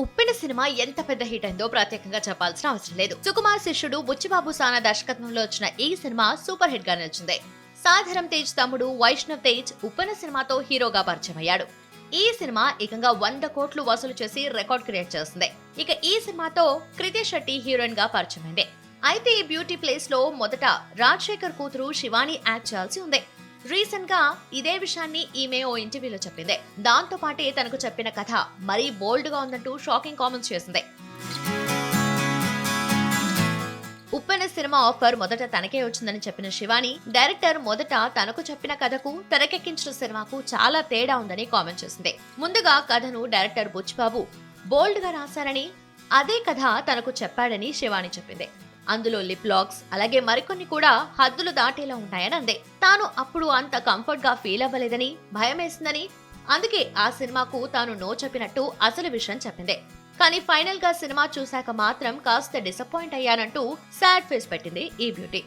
ఉప్పిన cinema ఎంత పెద్ద hit అయిందో ప్రత్యేకంగా చెప్పాల్సిన అవసరం లేదు. సుకుమార్ శిష్యుడు బుచ్చిబాబు సానా దర్శకత్వంలో వచ్చిన ఈ సినిమా సూపర్ హిట్గా నిలిచింది సాధారం తేజ్ తమ్ముడు వైష్ణవ్ తేజ్ ఉప్పెన సినిమాతో హీరోగా పరిచయం అయ్యాడు ఈ సినిమా ఏకంగా వంద కోట్లు వసూలు చేసి రికార్డ్ క్రియేట్ చేస్తుంది. ఇక ఈ సినిమాతో కృతి శెట్టి హీరోయిన్గా పరిచయమైంది. అయితే ఈ బ్యూటీ ప్లేస్లో మొదట రాజశేఖర్ కూతురు శివాని యాక్ట్ చేయాల్సి ఉంది. రీసెంట్గా ఇదే విషయాన్ని ఈమె ఓ ఇంటర్వ్యూలో చెప్పింది. దాంతో పాటే తనకు చెప్పిన కథ మరీ బోల్డ్గా ఉందంటూ షాకింగ్ కామెంట్స్ చేసింది. ఉప్పెన సినిమా ఆఫర్ మొదట తనకే వచ్చిందని చెప్పిన శివాని డైరెక్టర్ మొదట తనకు చెప్పిన కథకు తెరకెక్కించిన సినిమాకు చాలా తేడా ఉందని కామెంట్ చేసింది. ముందుగా కథను డైరెక్టర్ బుచ్చిబాబు బోల్డ్గా రాశారని అదే కథ తనకు చెప్పాడని శివాని చెప్పింది. అందులో లిప్ లాక్స్ అలాగే మరికొన్ని కూడా హద్దులు దాటేలా ఉంటాయని అందే. తాను అప్పుడు అంత కంఫర్ట్గా ఫీల్ అవ్వలేదని భయమేసిందని అందుకే ఆ సినిమాకు తాను నో చెప్పినట్టు అసలు విషయం చెప్పింది. కానీ ఫైనల్గా సినిమా చూశాక మాత్రం కాస్త డిసప్పాయింట్ అయ్యానంటూ సాడ్ ఫేస్ పెట్టింది ఈ బ్యూటీ